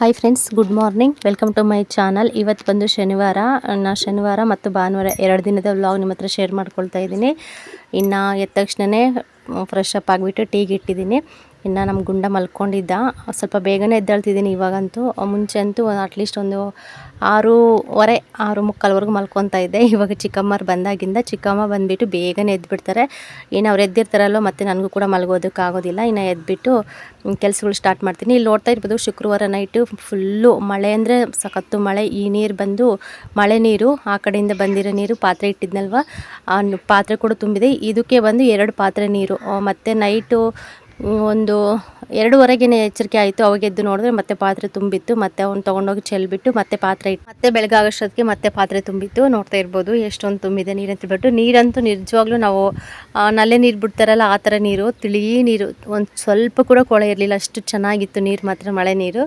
Hi friends good morning welcome to my channel ಇವತ್ತು ಬಂದು ಶನಿವಾರ, ನಾ ಶನಿವಾರ ಮತ್ತು ಭಾನುವಾರ ಎರಡು ದಿನದ ವ್ಲಾಗ್ ನಿಮ್ಮ ಹತ್ರ ಶೇರ್ ಮಾಡ್ಕೊಳ್ತಾ ಇದ್ದೀನಿ. ಇನ್ನು ಎದ್ದ ತಕ್ಷಣವೇ ಫ್ರೆಶ್ ಅಪ್ ಆಗಿಬಿಟ್ಟು ಟೀಗೆ ಇಟ್ಟಿದ್ದೀನಿ ಇನ್ನು ನಮ್ಮ ಗುಂಡ ಮಲ್ಕೊಂಡಿದ್ದ. ಸ್ವಲ್ಪ ಬೇಗನೆ ಎದ್ದೇಳ್ತಿದ್ದೀನಿ ಇವಾಗಂತೂ. ಮುಂಚೆ ಅಂತೂ ಅಟ್ಲೀಸ್ಟ್ ಒಂದು ಆರೂವರೆ, ಆರು ಮುಕ್ಕಾಲ್ವರೆಗೂ ಮಲ್ಕೊತಾ ಇದ್ದೆ. ಇವಾಗ ಚಿಕ್ಕಮ್ಮರು ಬಂದಾಗಿಂದ ಚಿಕ್ಕಮ್ಮ ಬಂದುಬಿಟ್ಟು ಬೇಗನೆ ಎದ್ಬಿಡ್ತಾರೆ. ಇನ್ನು ಅವ್ರು ಎದ್ದಿರ್ತಾರಲ್ಲೋ ಮತ್ತು ನನಗೂ ಕೂಡ ಮಲಗೋದಕ್ಕಾಗೋದಿಲ್ಲ. ಇನ್ನು ಎದ್ಬಿಟ್ಟು ಕೆಲಸಗಳು ಸ್ಟಾರ್ಟ್ ಮಾಡ್ತೀನಿ. ಇಲ್ಲಿ ನೋಡ್ತಾ ಇರ್ಬೋದು ಶುಕ್ರವಾರ ನೈಟು ಫುಲ್ಲು ಮಳೆ ಅಂದರೆ ಸಖತ್ತು ಮಳೆ. ಈ ನೀರು ಬಂದು ಮಳೆ ನೀರು, ಆ ಕಡೆಯಿಂದ ಬಂದಿರೋ ನೀರು ಪಾತ್ರೆ ಇಟ್ಟಿದ್ನಲ್ವ? ಪಾತ್ರೆ ಕೂಡ ತುಂಬಿದೆ. ಇದಕ್ಕೆ ಬಂದು ಎರಡು ಪಾತ್ರೆ ನೀರು. ಮತ್ತೆ ನೈಟು ಒಂದು ಎರಡೂವರೆಗೆ ಎಚ್ಚರಿಕೆ ಆಯಿತು. ಅವಾಗ ಎದ್ದು ನೋಡಿದ್ರೆ ಮತ್ತೆ ಪಾತ್ರೆ ತುಂಬಿತ್ತು. ಮತ್ತೆ ಅವ್ನು ತೊಗೊಂಡೋಗಿ ಚೆಲ್ಬಿಟ್ಟು ಮತ್ತೆ ಪಾತ್ರೆ ಇಟ್ಟು ಮತ್ತೆ ಬೆಳಗಾಗೋಷ್ಟೊತ್ತಿಗೆ ಮತ್ತೆ ಪಾತ್ರೆ ತುಂಬಿತ್ತು. ನೋಡ್ತಾ ಇರ್ಬೋದು, ಎಷ್ಟೊಂದು ತುಂಬಿದೆ ನೀರು ಅಂತ ಬಿಟ್ಟು ನೀರಂತೂ ನಿಜವಾಗ್ಲೂ ನಾವು ನಲ್ಲೆ ನೀರು ಬಿಡ್ತಾರಲ್ಲ, ಆ ಥರ ನೀರು, ತಿಳಿ ನೀರು, ಒಂದು ಸ್ವಲ್ಪ ಕೂಡ ಕೊಳೆ ಇರಲಿಲ್ಲ. ಅಷ್ಟು ಚೆನ್ನಾಗಿತ್ತು ನೀರು ಮಾತ್ರ, ಮಳೆ ನೀರು.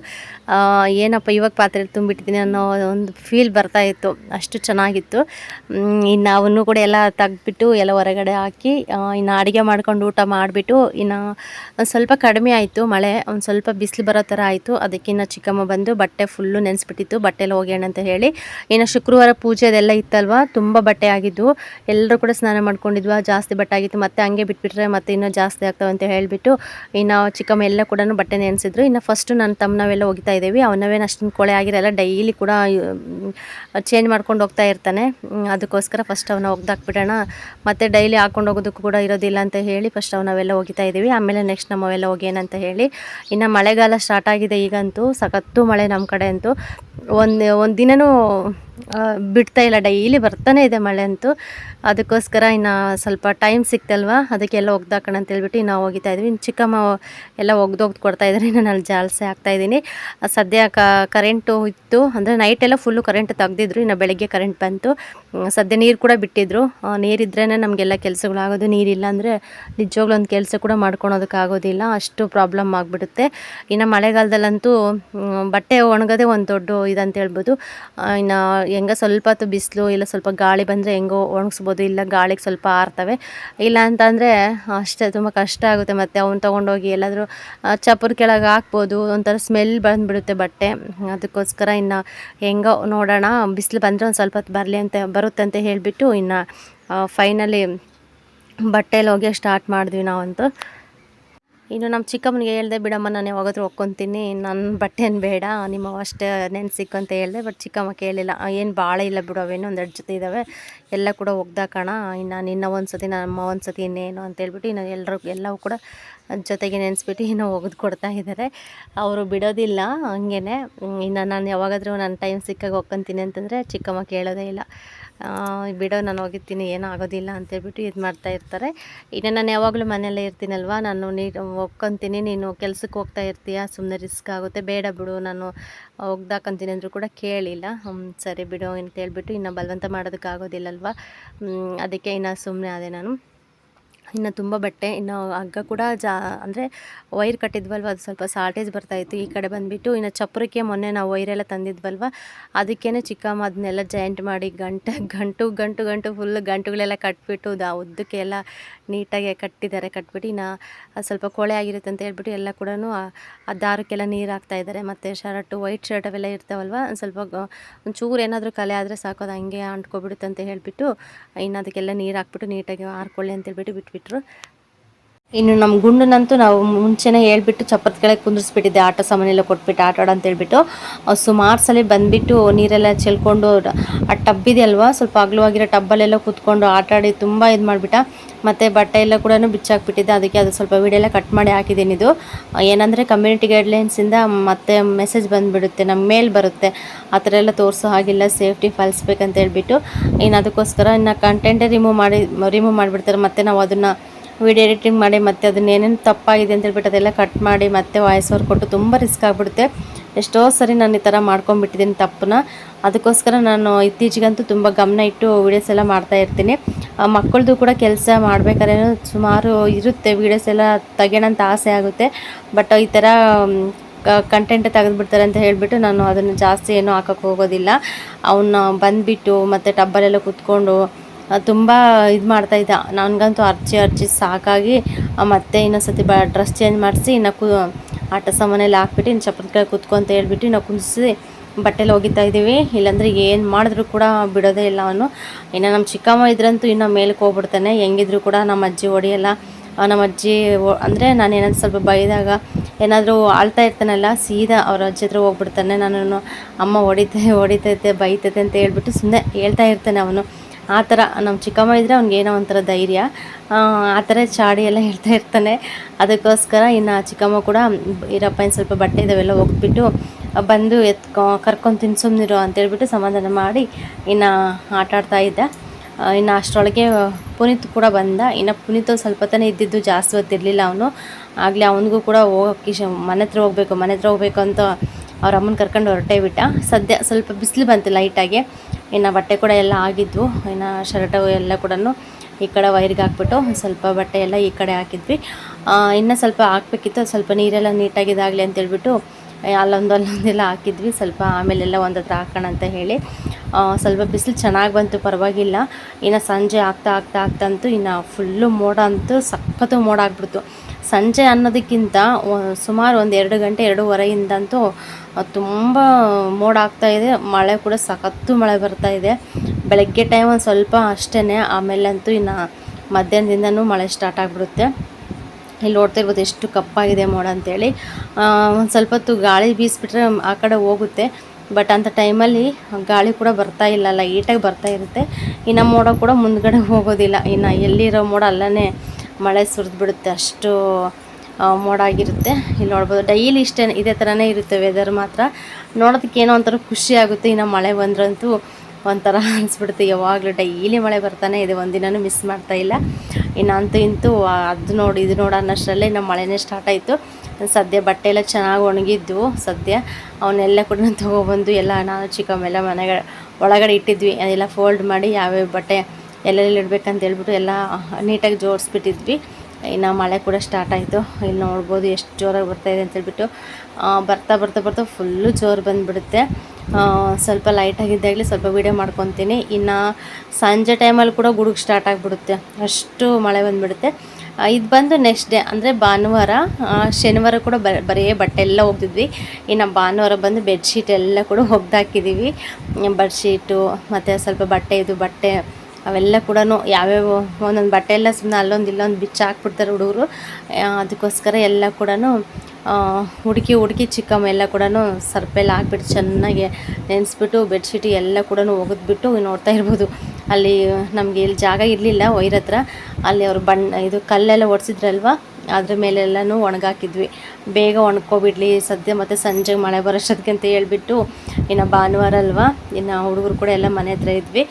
ಏನಪ್ಪ ಇವಾಗ ಪಾತ್ರೆ ತುಂಬಿಟ್ಟಿದ್ದೀನಿ ಅನ್ನೋ ಒಂದು ಫೀಲ್ ಬರ್ತಾ ಇತ್ತು. ಅಷ್ಟು ಚೆನ್ನಾಗಿತ್ತು. ಇನ್ನು ಅವನ್ನು ಕೂಡ ಎಲ್ಲ ತೆಗ್ದುಬಿಟ್ಟು, ಎಲ್ಲ ಹೊರಗಡೆ ಹಾಕಿ ಇನ್ನು ಅಡುಗೆ ಮಾಡ್ಕೊಂಡು ಊಟ ಮಾಡಿಬಿಟ್ಟು, ಇನ್ನು ಸ್ವಲ್ಪ ಕಡಿಮೆ ಆಯಿತು ಮಳೆ, ಒಂದು ಸ್ವಲ್ಪ ಬಿಸಿಲು ಬರೋ ಥರ ಆಯಿತು. ಅದಕ್ಕಿನ್ನ ಚಿಕ್ಕಮ್ಮ ಬಂದು ಬಟ್ಟೆ ಫುಲ್ಲು ನೆನೆಸ್ಬಿಟ್ಟಿತ್ತು. ಬಟ್ಟೆಲಿ ಹೋಗ್ಯಾಣ ಅಂತ ಹೇಳಿ. ಇನ್ನು ಶುಕ್ರವಾರ ಪೂಜೆ ಅದೆಲ್ಲ ಇತ್ತಲ್ವ? ತುಂಬ ಬಟ್ಟೆ ಆಗಿದ್ದು ಎಲ್ಲರೂ ಕೂಡ ಸ್ನಾನ ಮಾಡ್ಕೊಂಡಿದ್ವಾ? ಜಾಸ್ತಿ ಬಟ್ಟೆ ಆಗಿತ್ತು. ಮತ್ತೆ ಹಂಗೆ ಬಿಟ್ಬಿಟ್ರೆ ಮತ್ತೆ ಇನ್ನೂ ಜಾಸ್ತಿ ಆಗ್ತವೆ ಅಂತ ಹೇಳಿಬಿಟ್ಟು ಇನ್ನು ಚಿಕ್ಕಮ್ಮ ಎಲ್ಲ ಕೂಡ ಬಟ್ಟೆ ನೆನೆಸಿದ್ರು. ಇನ್ನು ಫಸ್ಟು ನನ್ನ ತಮ್ಮನವೆಲ್ಲ ಹೋಗ್ತಾ ಇದ್ದೀವಿ. ಅವನವೇನು ಅಷ್ಟೊಂದು ಕೊಳೆ ಆಗಿರಲ್ಲ ಡೈಲಿ ಕೂಡ ಚೇಂಜ್ ಮಾಡ್ಕೊಂಡು ಹೋಗ್ತಾ ಇರ್ತಾನೆ. ಅದಕ್ಕೋಸ್ಕರ ಫಸ್ಟ್ ಅವನ ಒಗ್ದಾಕ್ಬಿಡೋಣ. ಮತ್ತು ಡೈಲಿ ಹಾಕೊಂಡು ಹೋಗೋದಕ್ಕೂ ಕೂಡ ಇರೋದಿಲ್ಲ ಅಂತ ಹೇಳಿ ಫಸ್ಟ್ ಅವನವೆಲ್ಲ ಹೋಗ್ತಾ ಇದ್ದೀವಿ. ಆಮೇಲೆ ನೆಕ್ಸ್ಟ್ ನಮ್ಮವೆಲ್ಲ ಹೋಗೇನಂತ ಹೇಳಿ. ಇನ್ನು ಮಳೆಗಾಲ ಸ್ಟಾರ್ಟ್ ಆಗಿದೆ ಈಗಂತೂ ಸಖತ್ತು ಮಳೆ ನಮ್ಮ ಕಡೆ ಅಂತೂ. ಒಂದು ಒಂದು ದಿನನೂ ಆ, ಬಿಡ್ತಾ ಇಲ್ಲ. ಡೈಲಿ ಬರ್ತಾನೆ ಇದೆ ಮಳೆ ಅಂತೂ. ಅದಕ್ಕೋಸ್ಕರ ಇನ್ನು ಸ್ವಲ್ಪ ಟೈಮ್ ಸಿಕ್ತಲ್ವ? ಅದಕ್ಕೆಲ್ಲ ಒಗ್ದಾಕೋಣ ಅಂತ ಹೇಳ್ಬಿಟ್ಟು ನಾವು ಹೋಗಿತಾ ಇದ್ವಿ. ಇನ್ನು ಚಿಕ್ಕಮ್ಮ ಎಲ್ಲ ಒಗ್ದೋಗ್ದು ಕೊಡ್ತಾ ಇದ್ದಾರೆ ನಾನು ಅಲ್ಲಿ ಜಾಲ್ಸೆ ಹಾಕ್ತಾ ಇದ್ದೀನಿ. ಸದ್ಯ ಕರೆಂಟು ಇತ್ತು. ಅಂದರೆ ನೈಟೆಲ್ಲ ಫುಲ್ಲು ಕರೆಂಟ್ ತೆಗ್ದಿದ್ರು. ಇನ್ನು ಬೆಳಗ್ಗೆ ಕರೆಂಟ್ ಬಂತು. ಸದ್ಯ ನೀರು ಕೂಡ ಬಿಟ್ಟಿದ್ರು. ನೀರಿದ್ರೇ ನಮಗೆಲ್ಲ ಕೆಲಸಗಳಾಗೋದು. ನೀರಿಲ್ಲ ಅಂದರೆ ನಿಜವಾಗ್ಲೂ ಒಂದು ಕೆಲಸ ಕೂಡ ಮಾಡ್ಕೊಳೋದಕ್ಕಾಗೋದಿಲ್ಲ ಅಷ್ಟು ಪ್ರಾಬ್ಲಮ್ ಆಗಿಬಿಡುತ್ತೆ. ಇನ್ನು ಮಳೆಗಾಲದಲ್ಲಂತೂ ಬಟ್ಟೆ ಒಣಗೋದೇ ಒಂದು ದೊಡ್ಡ ಇದಂತ ಹೇಳ್ಬೋದು. ಇನ್ನು ಹೆಂಗ ಸ್ವಲ್ಪ ಹೊತ್ತು ಬಿಸಿಲು, ಇಲ್ಲ ಸ್ವಲ್ಪ ಗಾಳಿ ಬಂದರೆ ಹೆಂಗೋ ಒಣಗಿಸ್ಬೋದು, ಇಲ್ಲ ಗಾಳಿಗೆ ಸ್ವಲ್ಪ ಆರ್ತವೆ. ಇಲ್ಲ ಅಂತಂದರೆ ಅಷ್ಟೇ, ತುಂಬ ಕಷ್ಟ ಆಗುತ್ತೆ. ಮತ್ತು ಅವ್ನು ತೊಗೊಂಡೋಗಿ ಎಲ್ಲಾದರೂ ಚಪ್ಪರ ಕೆಳಗೆ ಹಾಕ್ಬೋದು, ಒಂಥರ ಸ್ಮೆಲ್ ಬಂದುಬಿಡುತ್ತೆ ಬಟ್ಟೆ. ಅದಕ್ಕೋಸ್ಕರ ಇನ್ನು ಹೆಂಗೋ ನೋಡೋಣ, ಬಿಸಿಲು ಬಂದರೆ ಒಂದು ಸ್ವಲ್ಪ ಹೊತ್ತು ಬರಲಿ ಅಂತ, ಬರುತ್ತೆ ಅಂತ ಹೇಳಿಬಿಟ್ಟು ಇನ್ನು ಫೈನಲಿ ಬಟ್ಟೆಲಿ ಹೋಗಿ ಸ್ಟಾರ್ಟ್ ಮಾಡಿದ್ವಿ ನಾವಂತೂ. ಇನ್ನು ನಮ್ಮ ಚಿಕ್ಕಮ್ಮನಿಗೆ ಹೇಳಿದೆ, ಬಿಡಮ್ಮ, ನಾನು ಯಾವಾಗಾದ್ರೂ ಒಕ್ಕೊತೀನಿ ನನ್ನ ಬಟ್ಟೆನ ಬೇಡ. ನಿಮ್ಮ ಅಷ್ಟೇ ನೆನ್ಸಿಕ್ಕು ಅಂತ ಹೇಳಿದೆ ಬಟ್ ಚಿಕ್ಕಮ್ಮ ಕೇಳಿಲ್ಲ. ಏನು ಭಾಳ ಇಲ್ಲ ಬಿಡು, ಅವೇನು ಒಂದೆರಡು ಜೊತೆ ಇದ್ದಾವೆ ಎಲ್ಲ ಕೂಡ ಒಗ್ದಾಕೋಣ ಇನ್ನು ನಿನ್ನ ಒಂದು ಸತಿ ನಮ್ಮ ಒಂದು ಸತಿ ಇನ್ನೇನು ಅಂತ ಹೇಳ್ಬಿಟ್ಟು ಇನ್ನು ಎಲ್ಲರೂ ಎಲ್ಲವೂ ಕೂಡ ಜೊತೆಗೆ ನೆನೆಸ್ಬಿಟ್ಟು ಇನ್ನು ಒಗೆದು ಕೊಡ್ತಾ ಇದ್ದಾರೆ ಅವರು ಬಿಡೋದಿಲ್ಲ ಹಂಗೇ ಇನ್ನು ನಾನು ಯಾವಾಗಾದರೂ ನನ್ನ ಟೈಮ್ ಸಿಕ್ಕಾಗ ಒಕ್ಕಂತೀನಿ ಅಂತಂದರೆ ಚಿಕ್ಕಮ್ಮ ಕೇಳೋದೇ ಇಲ್ಲ. ಬಿಡೋ, ನಾನು ಹೋಗಿರ್ತೀನಿ, ಏನೂ ಆಗೋದಿಲ್ಲ ಅಂತೇಳ್ಬಿಟ್ಟು ಇದು ಮಾಡ್ತಾ ಇರ್ತಾರೆ. ಇನ್ನು ನಾನು ಯಾವಾಗಲೂ ಮನೆಯಲ್ಲೇ ಇರ್ತೀನಲ್ವ? ನಾನು ನೀ, ಒಪ್ಕೊತೀನಿ, ನೀನು ಕೆಲ್ಸಕ್ಕೆ ಹೋಗ್ತಾ ಇರ್ತೀಯ? ಸುಮ್ಮನೆ ರಿಸ್ಕ್ ಆಗುತ್ತೆ. ಬೇಡ ಬಿಡು, ನಾನು ಹೋಗ್ದಾಕಂತೀನಿ ಅಂದರೂ ಕೂಡ ಕೇಳಿಲ್ಲ. ಸರಿ ಬಿಡು ಅಂತ ಹೇಳ್ಬಿಟ್ಟು ಇನ್ನು ಬಲವಂತ ಮಾಡೋದಕ್ಕಾಗೋದಿಲ್ಲಲ್ವ ಅದಕ್ಕೆ ಇನ್ನು ಸುಮ್ಮನೆ ಆದೆ ನಾನು. ಇನ್ನು ತುಂಬ ಬಟ್ಟೆ, ಇನ್ನು ಹಗ್ಗ ಕೂಡ ಜಾ, ಅಂದರೆ ವೈರ್ ಕಟ್ಟಿದ್ವಲ್ವ, ಅದು ಸ್ವಲ್ಪ ಶಾರ್ಟೇಜ್ ಬರ್ತಾಯಿತ್ತು ಈ ಕಡೆ ಬಂದುಬಿಟ್ಟು. ಇನ್ನು ಚಪ್ಪರಕ್ಕೆ ಮೊನ್ನೆ ನಾವು ವೈರೆಲ್ಲ ತಂದಿದ್ವಲ್ವ ಅದಕ್ಕೇ ಚಿಕ್ಕಮ್ಮ ಅದನ್ನೆಲ್ಲ ಜಾಯಿಂಟ್ ಮಾಡಿ ಗಂಟೆ, ಗಂಟು ಗಂಟು ಗಂಟು ಫುಲ್ ಗಂಟುಗಳೆಲ್ಲ ಕಟ್ಬಿಟ್ಟು ದಾ, ಉದ್ದಕ್ಕೆ ಎಲ್ಲ ನೀಟಾಗಿ ಕಟ್ಟಿದ್ದಾರೆ, ಕಟ್ಬಿಟ್ಟು ಇನ್ನು ಸ್ವಲ್ಪ ಕೊಳೆ ಆಗಿರುತ್ತೆ ಅಂತ ಹೇಳ್ಬಿಟ್ಟು ಎಲ್ಲ ಕೂಡ ಆ ದಾರಕ್ಕೆಲ್ಲ ನೀರು ಹಾಕ್ತಾ ಇದ್ದಾರೆ. ಮತ್ತು ಶರ್ಟು ವೈಟ್ ಶರ್ಟ್ ಅವೆಲ್ಲ ಇರ್ತಾವಲ್ವ ಒಂದು ಸ್ವಲ್ಪ ಒಂಚೂರು ಏನಾದರೂ ಕಲೆ ಆದರೆ ಸಾಕು, ಅದು ಹಂಗೆ ಅಂಟ್ಕೊಬಿಡುತ್ತಂತ ಹೇಳಿಬಿಟ್ಟು ಇನ್ನು ಅದಕ್ಕೆಲ್ಲ ನೀರು ಹಾಕ್ಬಿಟ್ಟು ನೀಟಾಗಿ ಆರ್ಕೊಳ್ಳಿ ಅಂತ ಹೇಳ್ಬಿಟ್ಟು ಬಿಟ್ಬಿಟ್ರು ಇನ್ನು ನಮ್ಮ ಗುಂಡನಂತೂ ನಾವು ಮುಂಚೆನೇ ಹೇಳ್ಬಿಟ್ಟು ಚಪ್ಪರದ ಕೆಳಗೆ ಕುಂದಿರಿಸ್ಬಿಟ್ಟಿದ್ದೆ. ಆಟ ಸಾಮಾನೆಲ್ಲ ಕೊಟ್ಬಿಟ್ಟು, ಆಟ ಆಡ ಅಂತ ಹೇಳ್ಬಿಟ್ಟು ಸುಮಾರು ಸಲ ಬಂದುಬಿಟ್ಟು ನೀರೆಲ್ಲ ಚೆಲ್ಕೊಂಡು ಆ ಟಬ್ ಇದೆಯಲ್ವಾ ಸ್ವಲ್ಪ ಅಗಲವಾಗಿರೋ ಟಬ್ಬಲ್ಲೆಲ್ಲ ಕೂತ್ಕೊಂಡು ಆಟ ಆಡಿ ತುಂಬ ಇದು ಮಾಡಿಬಿಟ್ಟ. ಮತ್ತು ಬಟ್ಟೆ ಎಲ್ಲ ಕೂಡ ಬಿಚ್ಚಾಕ್ಬಿಟ್ಟಿದ್ದೆ. ಅದಕ್ಕೆ ಅದು ಸ್ವಲ್ಪ ವಿಡಿಯೋ ಎಲ್ಲ ಕಟ್ ಮಾಡಿ ಹಾಕಿದ್ದೀನಿ ಇದು. ಏನಂದರೆ ಕಮ್ಯುನಿಟಿ ಗೈಡ್ಲೈನ್ಸಿಂದ ಮತ್ತೆ ಮೆಸೇಜ್ ಬಂದುಬಿಡುತ್ತೆ ನಮ್ಮ ಮೇಲ್ ಬರುತ್ತೆ. ಆ ಥರ ಎಲ್ಲ ತೋರಿಸೋ ಹಾಗಿಲ್ಲ ಸೇಫ್ಟಿ ಪಾಲಿಸ್ಬೇಕಂತ ಹೇಳ್ಬಿಟ್ಟು. ಇನ್ನು ಅದಕ್ಕೋಸ್ಕರ ಇನ್ನು ಕಂಟೆಂಟೇ ರಿಮೂವ್ ಮಾಡಿ ರಿಮೂವ್ ಮಾಡಿಬಿಡ್ತಾರೆ. ಮತ್ತು ನಾವು ಅದನ್ನು ವಿಡಿಯೋ ಎಡಿಟಿಂಗ್ ಮಾಡಿ ಮತ್ತೆ ಅದನ್ನ ಏನೇನು ತಪ್ಪಾಗಿದೆ ಅಂತ ಹೇಳ್ಬಿಟ್ಟು ಅದೆಲ್ಲ ಕಟ್ ಮಾಡಿ ಮತ್ತೆ ವಾಯ್ಸ್ ಓವರ್ ಕೊಟ್ಟು ತುಂಬ ರಿಸ್ಕ್ ಆಗಿಬಿಡುತ್ತೆ. ಎಷ್ಟೋ ಸರಿ ನಾನು ಈ ಥರ ಮಾಡ್ಕೊಂಡ್ಬಿಟ್ಟಿದ್ದೀನಿ ತಪ್ಪನ್ನ. ಅದಕ್ಕೋಸ್ಕರ ನಾನು ಇತ್ತೀಚೆಗಂತೂ ತುಂಬ ಗಮನ ಇಟ್ಟು ವೀಡಿಯೋಸ್ ಎಲ್ಲ ಮಾಡ್ತಾ ಇರ್ತೀನಿ. ಮಕ್ಕಳದು ಕೂಡ ಕೆಲಸ ಮಾಡ್ಬೇಕಾದ್ರೆ ಸುಮಾರು ಇರುತ್ತೆ ವೀಡಿಯೋಸ್ ಎಲ್ಲ ತೆಗೆಯೋಣ ಅಂತ ಆಸೆ ಆಗುತ್ತೆ. ಬಟ್ ಈ ಥರ ಕಂಟೆಂಟ್ ತೆಗೆದುಬಿಡ್ತಾರೆ ಅಂತ ಹೇಳಿಬಿಟ್ಟು ನಾನು ಅದನ್ನು ಜಾಸ್ತಿ ಏನೂ ಹಾಕೋಕ್ಕೆ ಹೋಗೋದಿಲ್ಲ. ಅವನ್ನ ಬಂದುಬಿಟ್ಟು ಮತ್ತು ಟಬ್ಬಲೆಲ್ಲ ಕುತ್ಕೊಂಡು ತುಂಬ ಇದು ಮಾಡ್ತಾ ಇದ್ದ. ನನಗಂತೂ ಅರ್ಜಿ ಅರ್ಜಿ ಸಾಕಾಗಿ ಮತ್ತೆ ಇನ್ನೊಂದ್ಸತಿ ಬ ಡ್ರೆಸ್ ಚೇಂಜ್ ಮಾಡಿಸಿ, ಇನ್ನು ಕು ಆಟ ಸಾಮಾನೆಲ್ಲ ಹಾಕ್ಬಿಟ್ಟು, ಇನ್ನು ಚಪ್ಪನ ಕೆಳಗೆ ಕುತ್ಕೊ ಅಂತ ಹೇಳ್ಬಿಟ್ಟು ನಾವು ಕುಂದಿಸಿ ಬಟ್ಟೆಲಿ ಒಗಿತಾ ಇದ್ದೀವಿ. ಇಲ್ಲಾಂದರೆ ಏನು ಮಾಡಿದ್ರು ಕೂಡ ಬಿಡೋದೇ ಇಲ್ಲ ಅವನು. ಇನ್ನು ನಮ್ಮ ಚಿಕ್ಕಮ್ಮ ಇದ್ರಂತೂ ಇನ್ನು ಮೇಲಕ್ಕೆ ಹೋಗ್ಬಿಡ್ತಾನೆ. ಹೆಂಗಿದ್ರು ಕೂಡ ನಮ್ಮ ಅಜ್ಜಿ ಹೊಡೆಯಲ್ಲ. ನಮ್ಮ ಅಜ್ಜಿ ಅಂದರೆ ನಾನು ಏನಾದ್ರು ಸ್ವಲ್ಪ ಬೈದಾಗ ಏನಾದರೂ ಆಳ್ತಾ ಇರ್ತಾನಲ್ಲ, ಸೀದಾ ಅವ್ರ ಅಜ್ಜಿ ಹತ್ರ ಹೋಗ್ಬಿಡ್ತಾನೆ. ನಾನು ಅಮ್ಮ ಹೊಡಿತೈತೆ ಹೊಡಿತೈತೆ, ಬೈತೈತೆ ಅಂತ ಹೇಳ್ಬಿಟ್ಟು ಸುಮ್ಮನೆ ಹೇಳ್ತಾ ಇರ್ತಾನೆ ಅವನು. ಆ ಥರ ನಮ್ಮ ಚಿಕ್ಕಮ್ಮ ಇದ್ದರೆ ಅವ್ನಿಗೆ ಏನೋ ಒಂಥರ ಧೈರ್ಯ. ಆ ಥರ ಚಾಡಿ ಎಲ್ಲ ಹೇಳ್ತಾ ಇರ್ತಾನೆ. ಅದಕ್ಕೋಸ್ಕರ ಇನ್ನು ಚಿಕ್ಕಮ್ಮ ಕೂಡ, ಇರಪ್ಪ, ಇನ್ನು ಸ್ವಲ್ಪ ಬಟ್ಟೆ ಇದಾವೆಲ್ಲ ಹೋಗ್ಬಿಟ್ಟು ಬಂದು ಎತ್ಕೊ, ಕರ್ಕೊಂಡು ತಿನ್ಸುಮ್ನಿರು ಅಂತೇಳ್ಬಿಟ್ಟು ಸಮಾಧಾನ ಮಾಡಿ ಇನ್ನು ಆಟ ಆಡ್ತಾ ಇದ್ದ. ಇನ್ನು ಅಷ್ಟರೊಳಗೆ ಪುನೀತ್ ಕೂಡ ಬಂದ. ಇನ್ನು ಪುನೀತ್ ಸ್ವಲ್ಪ ತಾನೇ ಇದ್ದಿದ್ದು ಜಾಸ್ತಿ ಹೊತ್ತಿರಲಿಲ್ಲ ಅವನು. ಆಗಲೇ ಅವನಿಗೂ ಕೂಡ ಹೋಗೋಕ್ಕೆ ಮನೆ ಹತ್ರ ಹೋಗಬೇಕು, ಮನೆ ಹತ್ರ ಹೋಗ್ಬೇಕು ಅಂತ ಅವ್ರ ಅಮ್ಮನ ಕರ್ಕೊಂಡು ಹೊರಟೇ ಬಿಟ್ಟ. ಸದ್ಯ ಸ್ವಲ್ಪ ಬಿಸಿಲು ಬಂತು ಲೈಟಾಗಿ ಇನ್ನು ಬಟ್ಟೆ ಕೂಡ ಎಲ್ಲ ಆಗಿದ್ವು. ಇನ್ನು ಶರ್ಟು ಎಲ್ಲ ಕೂಡ ಈ ಕಡೆ ವೈರ್ಗೆ ಹಾಕ್ಬಿಟ್ಟು ಸ್ವಲ್ಪ ಬಟ್ಟೆ ಎಲ್ಲ ಈ ಕಡೆ ಹಾಕಿದ್ವಿ. ಇನ್ನು ಸ್ವಲ್ಪ ಹಾಕ್ಬೇಕಿತ್ತು. ಸ್ವಲ್ಪ ನೀರೆಲ್ಲ ನೀಟಾಗಿ ಇದಾಗಲಿ ಅಂತೇಳ್ಬಿಟ್ಟು ಅಲ್ಲೊಂದು ಅಲ್ಲೊಂದೆಲ್ಲ ಹಾಕಿದ್ವಿ. ಸ್ವಲ್ಪ ಆಮೇಲೆಲ್ಲ ಒಂದು ಹತ್ರ ಹಾಕೋಣ ಅಂತ ಹೇಳಿ. ಸ್ವಲ್ಪ ಬಿಸಿಲು ಚೆನ್ನಾಗಿ ಬಂತು, ಪರವಾಗಿಲ್ಲ. ಇನ್ನು ಸಂಜೆ ಆಗ್ತಾ ಆಗ್ತಾ ಆಗ್ತಂತೂ ಇನ್ನು ಫುಲ್ಲು ಮೋಡ ಅಂತೂ ಸಖತ್ತು ಮೋಡ ಆಗ್ಬಿಡ್ತು. ಸಂಜೆ ಅನ್ನೋದಕ್ಕಿಂತ ಸುಮಾರು ಒಂದು ಎರಡು ಗಂಟೆ ಎರಡೂವರೆಯಿಂದಂತೂ ತುಂಬ ಮೋಡ ಆಗ್ತಾ ಇದೆ. ಮಳೆ ಕೂಡ ಸಖತ್ತು ಮಳೆ ಬರ್ತಾ ಇದೆ. ಬೆಳಗ್ಗೆ ಟೈಮ್ ಒಂದು ಸ್ವಲ್ಪ ಅಷ್ಟೇ ಆಮೇಲಂತೂ ಇನ್ನು ಮಧ್ಯಾಹ್ನದಿಂದನೂ ಮಳೆ ಸ್ಟಾರ್ಟ್ ಆಗಿಬಿಡುತ್ತೆ. ಇಲ್ಲಿ ನೋಡ್ತಾ ಇರ್ಬೋದು ಎಷ್ಟು ಕಪ್ಪಾಗಿದೆ ಮೋಡ ಅಂತೇಳಿ. ಒಂದು ಸ್ವಲ್ಪ ಹೊತ್ತು ಗಾಳಿ ಬೀಸಿಬಿಟ್ರೆ ಆ ಕಡೆ ಹೋಗುತ್ತೆ. ಬಟ್ ಅಂಥ ಟೈಮಲ್ಲಿ ಗಾಳಿ ಕೂಡ ಬರ್ತಾ ಇಲ್ಲ ಲೈಟಾಗಿ ಬರ್ತಾ ಇರುತ್ತೆ. ಇನ್ನು ಮೋಡ ಕೂಡ ಮುಂದ್ಗಡೆ ಹೋಗೋದಿಲ್ಲ. ಇನ್ನು ಎಲ್ಲಿರೋ ಮೋಡ ಅಲ್ಲೇ ಮಳೆ ಸುರಿದ್ಬಿಡುತ್ತೆ. ಅಷ್ಟು ಮೋಡ ಆಗಿರುತ್ತೆ. ಇಲ್ಲಿ ನೋಡ್ಬೋದು ಡೈಲಿ ಇಷ್ಟೇ ಇದೇ ಥರನೇ ಇರುತ್ತೆ ವೆದರ್ ಮಾತ್ರ. ನೋಡೋದಕ್ಕೆ ಏನೋ ಒಂಥರ ಖುಷಿ ಆಗುತ್ತೆ. ಇನ್ನು ಮಳೆ ಬಂದ್ರಂತೂ. ಒಂಥರ ಅನಿಸ್ಬಿಡ್ತು. ಯಾವಾಗಲೂ ಡೈಲಿ ಮಳೆ ಬರ್ತಾನೆ, ಇದೆ ಒಂದಿನೂ ಮಿಸ್ ಮಾಡ್ತಾ ಇಲ್ಲ. ಅಂತೂ ಇಂತೂ ಅದು ನೋಡಿ, ಇದು ನೋಡು ಅನ್ನೋಷ್ಟರಲ್ಲೇ ನಮ್ಮ ಮಳೆನೇ ಸ್ಟಾರ್ಟ್ ಆಯಿತು. ಸದ್ಯ ಬಟ್ಟೆ ಎಲ್ಲ ಚೆನ್ನಾಗಿ ಒಣಗಿದ್ವು ಸದ್ಯ ಅವನ್ನೆಲ್ಲ ಕೂಡ ತೊಗೊಬಂದು ಎಲ್ಲ ನಾನು ಚಿಕ್ಕಮ್ಮೆಲ್ಲ ಮನೆಗೆ ಒಳಗಡೆ ಇಟ್ಟಿದ್ವಿ. ಅದೆಲ್ಲ ಫೋಲ್ಡ್ ಮಾಡಿ ಯಾವ್ಯಾವ ಬಟ್ಟೆ ಎಲ್ಲೆಲ್ಲಿ ಇಡ್ಬೇಕಂತ ಹೇಳ್ಬಿಟ್ಟು ಎಲ್ಲ ನೀಟಾಗಿ ಜೋಡಿಸ್ಬಿಟ್ಟಿದ್ವಿ ಇನ್ನು ಮಳೆ ಕೂಡ ಸ್ಟಾರ್ಟ್ ಆಯಿತು. ಇಲ್ಲಿ ನೋಡ್ಬೋದು ಎಷ್ಟು ಜೋರಾಗಿ ಬರ್ತಾಯಿದೆ ಅಂತ ಹೇಳಿಬಿಟ್ಟು ಬರ್ತಾ ಬರ್ತಾ ಬರ್ತಾ ಫುಲ್ಲು ಜೋರು ಬಂದುಬಿಡುತ್ತೆ. ಸ್ವಲ್ಪ ಲೈಟಾಗಿದ್ದಾಗಲೇ ಸ್ವಲ್ಪ ವೀಡಿಯೋ ಮಾಡ್ಕೊತೀನಿ. ಇನ್ನು ಸಂಜೆ ಟೈಮಲ್ಲಿ ಕೂಡ ಗುಡುಗು ಸ್ಟಾರ್ಟ್ ಆಗಿಬಿಡುತ್ತೆ. ಅಷ್ಟು ಮಳೆ ಬಂದುಬಿಡುತ್ತೆ. ಇದು ಬಂದು ನೆಕ್ಸ್ಟ್ ಡೇ ಅಂದರೆ ಭಾನುವಾರ ಶನಿವಾರ ಕೂಡ ಬರೀ ಬಟ್ಟೆ ಎಲ್ಲ ಹೋಗ್ತಿದ್ವಿ. ಇನ್ನು ಭಾನುವಾರ ಬಂದು ಬೆಡ್ಶೀಟ್ ಎಲ್ಲ ಕೂಡ ಒಗ್ದಾಕಿದ್ದೀವಿ ಬೆಡ್ಶೀಟು ಮತ್ತು ಸ್ವಲ್ಪ ಬಟ್ಟೆ ಇದು, ಬಟ್ಟೆ ಅವೆಲ್ಲ ಕೂಡ ಯಾವ್ಯಾವ ಒಂದೊಂದು ಬಟ್ಟೆ ಎಲ್ಲ ಸುಮ್ಮನೆ ಅಲ್ಲೊಂದು ಇಲ್ಲೊಂದು ಬಿಚ್ಚಿ ಹಾಕ್ಬಿಡ್ತಾರೆ ಹುಡುಗರು ಅದಕ್ಕೋಸ್ಕರ ಎಲ್ಲ ಕೂಡ ಹುಡುಕಿ ಹುಡುಕಿ ಚಿಕ್ಕಮ್ಮ ಎಲ್ಲ ಕೂಡ ಸರ್ಪೆಲ್ಲ ಹಾಕ್ಬಿಟ್ಟು ಚೆನ್ನಾಗಿ ನೆನೆಸ್ಬಿಟ್ಟು ಬೆಡ್ಶೀಟ್ ಎಲ್ಲ ಕೂಡ ಒಗೆದ್ಬಿಟ್ಟು ನೋಡ್ತಾ ಇರ್ಬೋದು. ಅಲ್ಲಿ ನಮಗೆ ಇಲ್ಲಿ ಜಾಗ ಇರಲಿಲ್ಲ ವೈರ್ ಹತ್ರ. ಅಲ್ಲಿ ಅವರು ಬಣ್ಣ, ಇದು ಕಲ್ಲೆಲ್ಲ ಒಡ್ಸಿದ್ರಲ್ವ? ಅದ್ರ ಮೇಲೆಲ್ಲನೂ ಒಣಗಾಕಿದ್ವಿ. ಬೇಗ ಒಣ್ಕೊಬಿಡ್ಲಿ, ಸದ್ಯ ಮತ್ತು ಸಂಜೆ ಮಳೆ ಬರೋಷ್ಟೊತ್ತಿಗೆ ಅಂತ ಹೇಳ್ಬಿಟ್ಟು ಇನ್ನು ಭಾನುವಾರ ಅಲ್ವಾ, ಇನ್ನು ಹುಡುಗರು ಕೂಡ ಎಲ್ಲ ಮನೆ ಹತ್ರ ಇದ್ವಿ.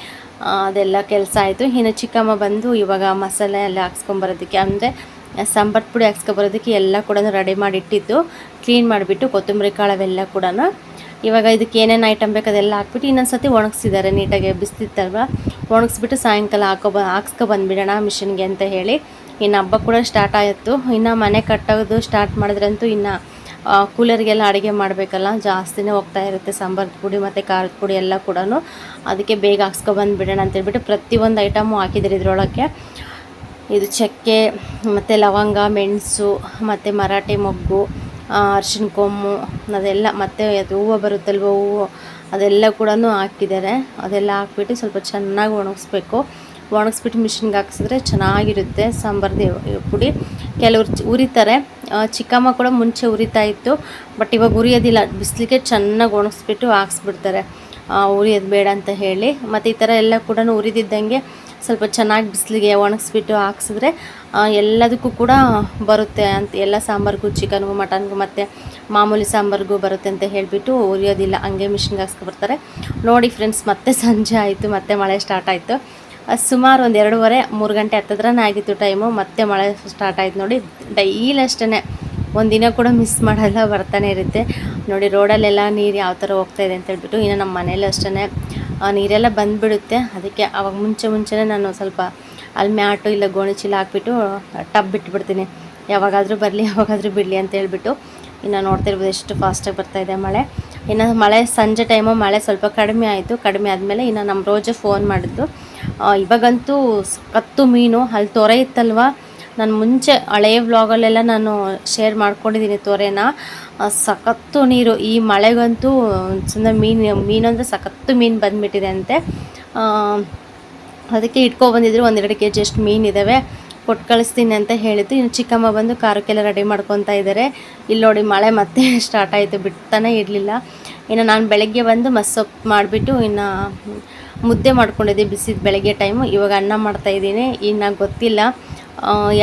ಅದೆಲ್ಲ ಕೆಲಸ ಆಯಿತು. ಇನ್ನು ಚಿಕ್ಕಮ್ಮ ಬಂದು ಇವಾಗ ಮಸಾಲೆ ಎಲ್ಲ ಹಾಕ್ಸ್ಕೊಂಬರೋದಕ್ಕೆ, ಅಂದರೆ ಸಾಂಬಾರು ಪುಡಿ ಹಾಕ್ಸ್ಕೊಬರೋದಕ್ಕೆ ಎಲ್ಲ ಕೂಡ ರೆಡಿ ಮಾಡಿ ಇಟ್ಟಿದ್ದು ಕ್ಲೀನ್ ಮಾಡಿಬಿಟ್ಟು ಕೊತ್ತಂಬರಿ ಕಾಳು ಅವೆಲ್ಲ ಕೂಡ ಇವಾಗ ಇದಕ್ಕೆ ಏನೇನು ಐಟಮ್ ಬೇಕು ಅದೆಲ್ಲ ಹಾಕ್ಬಿಟ್ಟು ಇನ್ನೊಂದು ಸತಿ ಒಣಗಿಸಿದ್ದಾರೆ ನೀಟಾಗಿ ಬಿಸ್ತಿತ್ತಲ್ವ? ಒಣಗಿಸ್ಬಿಟ್ಟು ಸಾಯಂಕಾಲ ಹಾಕೋ ಬ, ಹಾಕ್ಸ್ಕೊ ಬಂದುಬಿಡೋಣ ಮಿಷಿನ್ಗೆ ಅಂತ ಹೇಳಿ. ಇನ್ನು ಹಬ್ಬ ಕೂಡ ಸ್ಟಾರ್ಟ್ ಆಯಿತು. ಇನ್ನು ಮನೆ ಕಟ್ಟೋದು ಸ್ಟಾರ್ಟ್ ಮಾಡಿದ್ರಂತೂ ಇನ್ನು ಕೂಲರ್ಗೆಲ್ಲ ಅಡುಗೆ ಮಾಡಬೇಕಲ್ಲ, ಜಾಸ್ತಿನೇ ಹೋಗ್ತಾ ಇರುತ್ತೆ ಸಾಂಬಾರದ ಪುಡಿ ಮತ್ತು ಖಾರದ ಪುಡಿ ಎಲ್ಲ ಕೂಡ ಅದಕ್ಕೆ ಬೇಗ ಹಾಕ್ಸ್ಕೊ ಬಂದುಬಿಡೋಣ ಅಂತೇಳ್ಬಿಟ್ಟು ಪ್ರತಿಯೊಂದು ಐಟಮು ಹಾಕಿದ್ದಾರೆ ಇದರೊಳಗೆ ಇದು ಚಕ್ಕೆ, ಮತ್ತು ಲವಂಗ, ಮೆಣಸು, ಮತ್ತು ಮರಾಠಿ ಮೊಗ್ಗು ಅರ್ಶಿನ ಕೊಮ್ಮು, ಅದೆಲ್ಲ ಮತ್ತು ಅದು ಹೂವು ಬರುತ್ತಲ್ವ ಹೂವು, ಅದೆಲ್ಲ ಕೂಡ ಹಾಕಿದ್ದಾರೆ. ಅದೆಲ್ಲ ಹಾಕ್ಬಿಟ್ಟು ಸ್ವಲ್ಪ ಚೆನ್ನಾಗಿ ಒಣಗಿಸ್ಬೇಕು. ಒಣಗಿಸ್ಬಿಟ್ಟು ಮಿಷಿನ್ಗೆ ಹಾಕ್ಸಿದ್ರೆ ಚೆನ್ನಾಗಿರುತ್ತೆ ಸಾಂಬಾರ್ದು ಪುಡಿ. ಕೆಲವ್ರು ಉರಿತಾರೆ. ಚಿಕ್ಕಮ್ಮ ಕೂಡ ಮುಂಚೆ ಉರಿತಾ ಇತ್ತು ಬಟ್ ಇವಾಗ ಉರಿಯೋದಿಲ್ಲ. ಬಿಸಿಲಿಗೆ ಚೆನ್ನಾಗಿ ಒಣಗಿಸ್ಬಿಟ್ಟು ಹಾಕ್ಸ್ಬಿಡ್ತಾರೆ. ಉರಿಯೋದು ಬೇಡ ಅಂತ ಹೇಳಿ. ಮತ್ತು ಈ ಥರ ಎಲ್ಲ ಕೂಡ ಉರಿದಿದ್ದಂಗೆ ಸ್ವಲ್ಪ ಚೆನ್ನಾಗಿ ಬಿಸಿಲಿಗೆ ಒಣಗಿಸ್ಬಿಟ್ಟು ಹಾಕ್ಸಿದ್ರೆ ಎಲ್ಲದಕ್ಕೂ ಕೂಡ ಬರುತ್ತೆ ಅಂತ, ಎಲ್ಲ ಸಾಂಬಾರ್ಗೂ, ಚಿಕನ್ಗೂ, ಮಟನ್ಗೂ, ಮತ್ತು ಮಾಮೂಲಿ ಸಾಂಬಾರ್ಗೂ ಬರುತ್ತೆ ಅಂತ ಹೇಳಿಬಿಟ್ಟು ಉರಿಯೋದಿಲ್ಲ. ಹಂಗೆ ಮಿಷಿನ್ಗೆ ಹಾಕ್ಸ್ಕೊಬರ್ತಾರೆ ನೋಡಿ ಫ್ರೆಂಡ್ಸ್ ಮತ್ತೆ ಸಂಜೆ ಆಯಿತು, ಮತ್ತೆ ಮಳೆ ಸ್ಟಾರ್ಟ್ ಆಯಿತು. ಸುಮಾರು ಒಂದು ಎರಡೂವರೆ, ಮೂರು ಗಂಟೆ ಹತ್ತತ್ರನೇ ಆಗಿತ್ತು ಟೈಮು ಮತ್ತೆ ಮಳೆ ಸ್ಟಾರ್ಟ್ ಆಯ್ತು ನೋಡಿ. ಡೈಲಿ ಅಷ್ಟೇ ಒಂದಿನ ಕೂಡ ಮಿಸ್ ಮಾಡಲ್ಲ, ಬರ್ತಾನೆ ಇರುತ್ತೆ. ನೋಡಿ ರೋಡಲ್ಲೆಲ್ಲ ನೀರು ಯಾವ ಥರ ಹೋಗ್ತಾ ಇದೆ ಅಂತ ಹೇಳ್ಬಿಟ್ಟು, ಇನ್ನು ನಮ್ಮ ಮನೇಲಿ ಅಷ್ಟೇ ನೀರೆಲ್ಲ ಬಂದುಬಿಡುತ್ತೆ. ಅದಕ್ಕೆ ಅವಾಗ ಮುಂಚೆ ಮುಂಚೆನೇ ನಾನು ಸ್ವಲ್ಪ ಅಲ್ಲಿ ಮ್ಯಾಟು ಇಲ್ಲ ಗೋಣಿ ಚೀಲ ಹಾಕ್ಬಿಟ್ಟು, ಟಬ್ ಬಿಟ್ಬಿಡ್ತೀನಿ. ಯಾವಾಗಾದರೂ ಬರಲಿ, ಯಾವಾಗಾದರೂ ಬಿಡಲಿ ಅಂತ ಹೇಳ್ಬಿಟ್ಟು, ಇನ್ನು ನೋಡ್ತಿರ್ಬೋದು ಎಷ್ಟು ಫಾಸ್ಟಾಗಿ ಇದೆ ಮಳೆ. ಇನ್ನು ಮಳೆ ಸಂಜೆ ಟೈಮು ಮಳೆ ಸ್ವಲ್ಪ ಕಡಿಮೆ ಆಯಿತು. ಕಡಿಮೆ ಆದಮೇಲೆ ಇನ್ನು ನಮ್ಮ ರೋಜು ಫೋನ್ ಮಾಡಿದ್ದು. ಇವಾಗಂತೂ ಕತ್ತು ಮೀನು ಅಲ್ಲಿ ತೊರೆ ಇತ್ತಲ್ವ? ನಾನು ಮುಂಚೆ ಹಳೆಯ ವ್ಲಾಗಲ್ಲೆಲ್ಲ ನಾನು ಶೇರ್ ಮಾಡ್ಕೊಂಡಿದ್ದೀನಿ ತೊರೆನ. ಸಖತ್ತು ನೀರು. ಈ ಮಳೆಗಂತೂ ಸುಮ್ಮನೆ ಮೀನು ಮೀನು ಅಂದರೆ ಸಖತ್ತು ಮೀನು ಬಂದುಬಿಟ್ಟಿದೆ ಅಂತೆ. ಅದಕ್ಕೆ ಇಟ್ಕೊ ಬಂದಿದ್ರು. ಒಂದೆರಡು ಕೆ ಜಿ ಅಷ್ಟು ಮೀನಿದ್ದಾವೆ ಕೊಟ್ಟು ಕಳಿಸ್ತೀನಿ ಅಂತ ಹೇಳಿದ್ದು. ಇನ್ನು ಚಿಕ್ಕಮ್ಮ ಬಂದು ಕಾರಕ್ಕೆಲ್ಲ ರೆಡಿ ಮಾಡ್ಕೊತಾ ಇದ್ದಾರೆ ಇಲ್ಲಿ ನೋಡಿ ಮಳೆ ಮತ್ತೆ ಸ್ಟಾರ್ಟ್ ಆಯಿತು. ಬಿಡ್ತಾನೆ ಇರಲಿಲ್ಲ. ಇನ್ನು ನಾನು ಬೆಳಗ್ಗೆ ಬಂದು ಮಸ್ಸೊಪ್ಪು ಮಾಡಿಬಿಟ್ಟು ಇನ್ನು ಮುದ್ದೆ ಮಾಡ್ಕೊಂಡಿದ್ದೆ ಬಿಸಿದ ಬೆಳಗ್ಗೆ ಟೈಮು ಇವಾಗ ಅನ್ನ ಮಾಡ್ತಾ ಇದ್ದೀನಿ. ಇನ್ನು ಗೊತ್ತಿಲ್ಲ.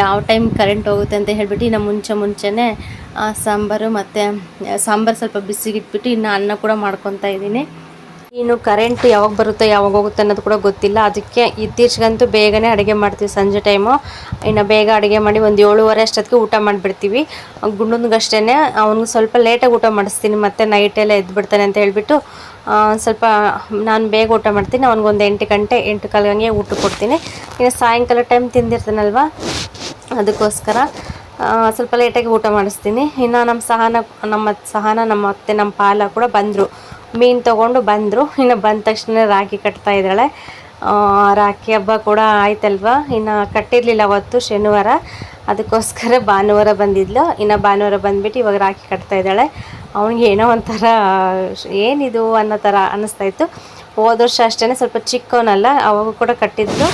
ಯಾವ ಟೈಮ್ ಕರೆಂಟ್ ಹೋಗುತ್ತೆ ಅಂತ ಹೇಳಿಬಿಟ್ಟು ಇನ್ನು ಮುಂಚೆ ಮುಂಚೆನೇ ಸಾಂಬಾರು ಮತ್ತು ಸಾಂಬಾರು ಸ್ವಲ್ಪ ಬಿಸಿಗಿಟ್ಬಿಟ್ಟು ಇನ್ನು ಅನ್ನ ಕೂಡ ಮಾಡ್ಕೊತಾ ಇದ್ದೀನಿ. ಇನ್ನು ಕರೆಂಟ್ ಯಾವಾಗ ಬರುತ್ತೋ ಯಾವಾಗ ಹೋಗುತ್ತೆ ಅನ್ನೋದು ಕೂಡ ಗೊತ್ತಿಲ್ಲ. ಅದಕ್ಕೆ ಇತ್ತೀಚೆಗಂತೂ ಬೇಗನೆ ಅಡುಗೆ ಮಾಡ್ತೀವಿ ಸಂಜೆ ಟೈಮು ಇನ್ನು ಬೇಗ ಅಡುಗೆ ಮಾಡಿ ಒಂದು ಏಳುವರೆ ಅಷ್ಟೊತ್ತಿಗೆ ಊಟ ಮಾಡಿಬಿಡ್ತೀವಿ. ಗುಂಡನ್ಗಷ್ಟೇ ಅವ್ನಿಗೆ ಸ್ವಲ್ಪ ಲೇಟಾಗಿ ಊಟ ಮಾಡಿಸ್ತೀನಿ. ಮತ್ತು ನೈಟೆಲ್ಲ ಎದ್ಬಿಡ್ತಾನೆ ಅಂತ ಹೇಳ್ಬಿಟ್ಟು ಸ್ವಲ್ಪ ನಾನು ಬೇಗ ಊಟ ಮಾಡ್ತೀನಿ. ಅವನಿಗೊಂದು ಎಂಟು ಗಂಟೆ, ಎಂಟು ಕಾಲು ಊಟ ಕೊಡ್ತೀನಿ. ಇನ್ನು ಸಾಯಂಕಾಲ ಟೈಮ್ ತಿಂದಿರ್ತಾನಲ್ವ? ಅದಕ್ಕೋಸ್ಕರ ಸ್ವಲ್ಪ ಲೇಟಾಗಿ ಊಟ ಮಾಡಿಸ್ತೀನಿ. ಇನ್ನು ನಮ್ಮ ಸಹನ ನಮ್ಮ ಸಹನ, ನಮ್ಮ ಅತ್ತೆ, ನಮ್ಮ ಪಾಲ ಕೂಡ ಬಂದರು. ಮೀನು ತೊಗೊಂಡು ಬಂದರು. ಇನ್ನು ಬಂದ ತಕ್ಷಣ ರಾಗಿ ಕಟ್ತಾ ಇದ್ದಾಳೆ. ರಾಖಿ ಹಬ್ಬ ಕೂಡ ಆಯ್ತಲ್ವ? ಇನ್ನು ಕಟ್ಟಿರಲಿಲ್ಲ ಅವತ್ತು ಶನಿವಾರ. ಅದಕ್ಕೋಸ್ಕರ ಭಾನುವಾರ ಬಂದಿದ್ಲು. ಇನ್ನು ಭಾನುವಾರ ಬಂದ್ಬಿಟ್ಟು ಇವಾಗ ರಾಖಿ ಕಟ್ತಾ ಇದ್ದಾಳೆ. ಅವನಿಗೆ ಏನೋ ಒಂಥರ, ಏನಿದು ಅನ್ನೋ ಥರ ಅನ್ನಿಸ್ತಾ ಇತ್ತು. ಹೋದ ವರ್ಷ ಅಷ್ಟೇ ಸ್ವಲ್ಪ ಚಿಕ್ಕವನಲ್ಲ, ಅವಾಗ ಕೂಡ ಕಟ್ಟಿದ್ದು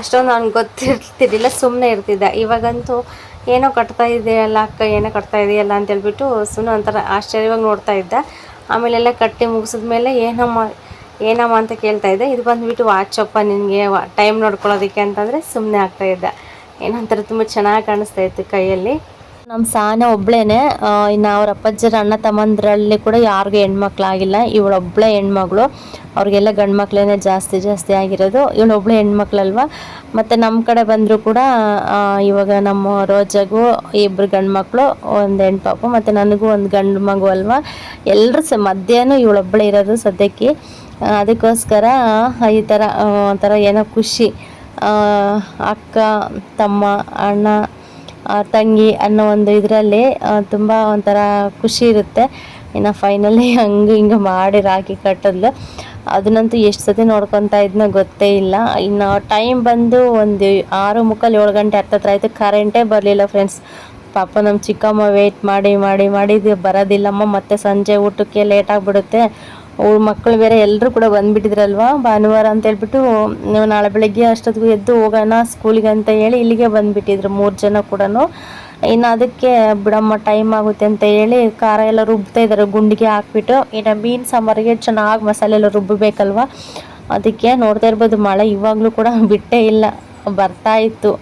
ಅಷ್ಟೊಂದು ಅವ್ನಿಗೆ ಗೊತ್ತಿರ್ತಿರ್ಲಿಲ್ಲ ಸುಮ್ಮನೆ ಇರ್ತಿದ್ದ. ಇವಾಗಂತೂ ಏನೋ ಕಟ್ತಾ ಇದೆಯಲ್ಲ ಅಕ್ಕ, ಏನೋ ಕಟ್ತಾ ಇದೆಯಲ್ಲ ಅಂತೇಳ್ಬಿಟ್ಟು ಸುಮ್ಮನೆ ಒಂಥರ ಆಶ್ಚರ್ಯವಾಗಿ ನೋಡ್ತಾ ಇದ್ದ. ಆಮೇಲೆಲ್ಲ ಕಟ್ಟಿ ಮುಗಿಸಿದ್ಮೇಲೆ ಏನಮ್ಮ ಏನಮ್ಮ ಅಂತ ಕೇಳ್ತಾ ಇದ್ದೆ. ಇದು ಬಂದುಬಿಟ್ಟು ವಾಚಪ್ಪ ನಿನಗೆ ಟೈಮ್ ನೋಡ್ಕೊಳ್ಳೋದಕ್ಕೆ ಅಂತಂದರೆ ಸುಮ್ಮನೆ ಆಗ್ತಾ ಇದ್ದ. ಏನಂತಾರೆ, ತುಂಬ ಚೆನ್ನಾಗಿ ಕಾಣಿಸ್ತಾ ಇತ್ತು ಕೈಯಲ್ಲಿ. ನಮ್ಮ ಸಾನೆ ಒಬ್ಳೇನೆ ಇನ್ನು ಅವ್ರ ಅಪ್ಪಜ್ಜರ ಅಣ್ಣ ತಮ್ಮಂದ್ರಲ್ಲಿ ಕೂಡ ಯಾರಿಗೂ ಹೆಣ್ಮಕ್ಳಾಗಿಲ್ಲ. ಇವಳೊಬ್ಳೆ ಹೆಣ್ಮಗಳು. ಅವ್ರಿಗೆಲ್ಲ ಗಂಡು ಮಕ್ಳೇ ಜಾಸ್ತಿ ಜಾಸ್ತಿ ಆಗಿರೋದು. ಇವಳೊಬ್ಳೆ ಹೆಣ್ಮಕ್ಳಲ್ವ? ಮತ್ತು ನಮ್ಮ ಕಡೆ ಬಂದರೂ ಕೂಡ ಇವಾಗ ನಮ್ಮ ರೋಜಾಗೂ ಇಬ್ಬರು ಗಂಡು ಮಕ್ಕಳು ಒಂದು ಹೆಣ್ಣು ಪಾಪು, ಮತ್ತು ನನಗೂ ಒಂದು ಗಂಡು ಮಗು ಅಲ್ವಾ? ಎಲ್ಲರೂ ಸ, ಮಧ್ಯಾಹ್ನ ಇವಳೊಬ್ಬಳೆ ಇರೋದು ಸದ್ಯಕ್ಕೆ. ಅದಕ್ಕೋಸ್ಕರ ಈ ಥರ ಒಂಥರ ಏನೋ ಖುಷಿ. ಅಕ್ಕ, ತಮ್ಮ, ಅಣ್ಣ ತಂಗಿ ಅನ್ನೋ ಒಂದು ಇದರಲ್ಲಿ ತುಂಬ ಒಂಥರ ಖುಷಿ ಇರುತ್ತೆ. ಇನ್ನು ಫೈನಲಿ ಹಂಗೆ ಹಿಂಗೆ ಮಾಡಿ ರಾಖಿ ಕಟ್ಟಿದ್ಲು. ಅದನ್ನಂತೂ ಎಷ್ಟು ಸತಿ ನೋಡ್ಕೊತಾ ಇದ್ನೋ ಗೊತ್ತೇ ಇಲ್ಲ. ಇನ್ನು ಟೈಮ್ ಬಂದು ಒಂದು ಆರು ಮುಕ್ಕಾಲು ಏಳು ಗಂಟೆ ಹತ್ತತ್ರ ಆಯಿತು. ಕರೆಂಟೇ ಬರಲಿಲ್ಲ ಫ್ರೆಂಡ್ಸ್ ಪಾಪ ನಮ್ಮ ಚಿಕ್ಕಮ್ಮ ವೆಯ್ಟ್ ಮಾಡಿ ಮಾಡಿ ಮಾಡಿ ಬರೋದಿಲ್ಲಮ್ಮ. ಮತ್ತೆ ಸಂಜೆ ಊಟಕ್ಕೆ ಲೇಟ್ ಆಗಿಬಿಡುತ್ತೆ. ಅವ್ರ ಮಕ್ಕಳು ಬೇರೆ ಎಲ್ಲರೂ ಕೂಡ ಬಂದ್ಬಿಟ್ಟಿದ್ರಲ್ವಾ? ಭಾನುವಾರ ಅಂತ ಹೇಳ್ಬಿಟ್ಟು ನೀವು ನಾಳೆ ಬೆಳಗ್ಗೆ ಅಷ್ಟೊತ್ತಿಗೂ ಎದ್ದು ಹೋಗೋಣ ಸ್ಕೂಲಿಗೆ ಅಂತ ಹೇಳಿ ಇಲ್ಲಿಗೆ ಬಂದ್ಬಿಟ್ಟಿದ್ರು ಮೂರು ಜನ ಕೂಡ ಇನ್ನು ಅದಕ್ಕೆ ಬಿಡಮ್ಮ ಟೈಮ್ ಆಗುತ್ತೆ ಅಂತ ಹೇಳಿ ಖಾರ ಎಲ್ಲ ರುಬ್ತಾ ಇದ್ದಾರೆ, ಗುಂಡಿಗೆ ಹಾಕ್ಬಿಟ್ಟು. ಇನ್ನು ಮೀನು ಸಾಂಬಾರಿಗೆ ಚೆನ್ನಾಗಿ ಮಸಾಲೆ ಎಲ್ಲ ರುಬ್ಬಬೇಕಲ್ವ? ಅದಕ್ಕೆ ನೋಡ್ತಾ ಇರ್ಬೋದು, ಮಳೆ ಇವಾಗಲೂ ಕೂಡ ಬಿಟ್ಟೇ ಇಲ್ಲ, ಬರ್ತಾ ಇತ್ತು.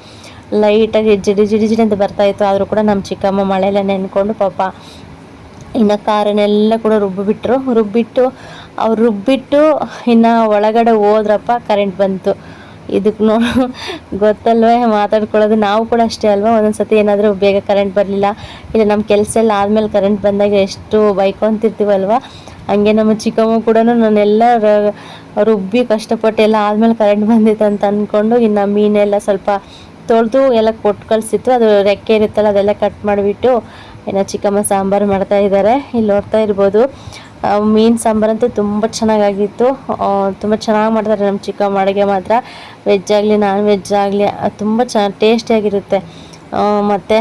ಲೈಟಾಗಿ ಜಿಡಿ ಜಿಡಿ ಜಿಡಿ ಅಂತ ಬರ್ತಾ ಇತ್ತು, ಆದರೂ ಕೂಡ ನಮ್ಮ ಚಿಕ್ಕಮ್ಮ ಮಳೆಯೆಲ್ಲ ನೆನ್ಕೊಂಡು ಪಾಪ ಇನ್ನು ಖಾರನೆಲ್ಲ ಕೂಡ ರುಬ್ಬಿಬಿಟ್ರು. ರುಬ್ಬಿಟ್ಟು, ಅವ್ರು ರುಬ್ಬಿಟ್ಟು ಇನ್ನು ಒಳಗಡೆ ಹೋದ್ರಪ್ಪ ಕರೆಂಟ್ ಬಂತು. ಇದಕ್ಕೆ ನೋ ಗೊತ್ತಲ್ವೇ ಮಾತಾಡ್ಕೊಳ್ಳೋದು. ನಾವು ಕೂಡ ಅಷ್ಟೇ ಅಲ್ವಾ? ಒಂದೊಂದು ಸತಿ ಏನಾದರೂ ಬೇಗ ಕರೆಂಟ್ ಬರಲಿಲ್ಲ. ಇಲ್ಲ ನಮ್ಮ ಕೆಲಸ ಎಲ್ಲ ಆದಮೇಲೆ ಕರೆಂಟ್ ಬಂದಾಗ ಎಷ್ಟು ಬೈಕೊಂತಿರ್ತೀವಲ್ವ ಹಂಗೆ ನಮ್ಮ ಚಿಕ್ಕಮ್ಮ ಕೂಡ ನಾನೆಲ್ಲ ರುಬ್ಬಿ ಕಷ್ಟಪಟ್ಟು ಎಲ್ಲ ಆದಮೇಲೆ ಕರೆಂಟ್ ಬಂದಿತ್ತು ಅಂತ ಅಂದ್ಕೊಂಡು ಇನ್ನು ಮೀನೆಲ್ಲ ಸ್ವಲ್ಪ ತೊಳೆದು ಎಲ್ಲ ಕೊಟ್ಟು ಕಳಿಸಿತ್ತು. ಅದು ರೆಕ್ಕೆ ಇರುತ್ತಲ್ಲ, ಅದೆಲ್ಲ ಕಟ್ ಮಾಡಿಬಿಟ್ಟು ಇನ್ನು ಚಿಕ್ಕಮ್ಮ ಸಾಂಬಾರು ಮಾಡ್ತಾ ಇದ್ದಾರೆ ಇಲ್ಲಿ ನೋಡ್ತಾ ಇರ್ಬೋದು. ಮೀನು ಸಾಂಬಾರಂತೂ ತುಂಬ ಚೆನ್ನಾಗಾಗಿತ್ತು. ತುಂಬ ಚೆನ್ನಾಗಿ ಮಾಡ್ತಾರೆ ನಮ್ಮ ಚಿಕ್ಕಮ್ಮ ಅಡುಗೆ ಮಾತ್ರ. ವೆಜ್ ಆಗಲಿ ನಾನ್ ವೆಜ್ ಆಗಲಿ ತುಂಬ ಚೆನ್ನಾಗಿ ಟೇಸ್ಟಿಯಾಗಿರುತ್ತೆ ಮತ್ತು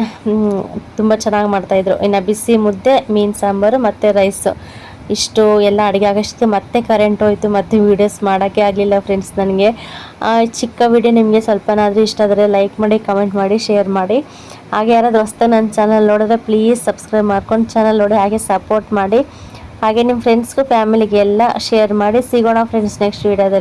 ತುಂಬ ಚೆನ್ನಾಗಿ ಮಾಡ್ತಾಯಿದ್ರು ಇನ್ನು ಬಿಸಿ ಮುದ್ದೆ, ಮೀನು ಸಾಂಬಾರು, ಮತ್ತು ರೈಸು ಇಷ್ಟು ಎಲ್ಲ ಅಡುಗೆ ಆಗೋಷ್ಟಕ್ಕೆ ಮತ್ತೆ ಕರೆಂಟ್ ಹೋಯ್ತು, ಮತ್ತು ವೀಡಿಯೋಸ್ ಮಾಡೋಕ್ಕೆ ಆಗಲಿಲ್ಲ ಫ್ರೆಂಡ್ಸ್ ನನಗೆ. ಚಿಕ್ಕ ವಿಡಿಯೋ ನಿಮಗೆ ಸ್ವಲ್ಪನಾದರೂ ಇಷ್ಟ ಆದರೆ ಲೈಕ್ ಮಾಡಿ ಕಮೆಂಟ್ ಮಾಡಿ ಶೇರ್ ಮಾಡಿ. ಹಾಗೆ ಯಾರಾದರೂ ಹೊಸ್ತು ನನ್ನ ಚಾನಲ್ ನೋಡಿದ್ರೆ ಪ್ಲೀಸ್ ಸಬ್ಸ್ಕ್ರೈಬ್ ಮಾಡ್ಕೊಂಡು ಚಾನಲ್ ನೋಡಿ ಹಾಗೆ ಸಪೋರ್ಟ್ ಮಾಡಿ. ಹಾಗೆ ನಿಮ್ಮ ಫ್ರೆಂಡ್ಸ್ಗೂ ಫ್ಯಾಮಿಲಿಗೆಲ್ಲ ಶೇರ್ ಮಾಡಿ. ಸಿಗೋಣ ಫ್ರೆಂಡ್ಸ್ ನೆಕ್ಸ್ಟ್ ವೀಡಿಯೋದಲ್ಲಿ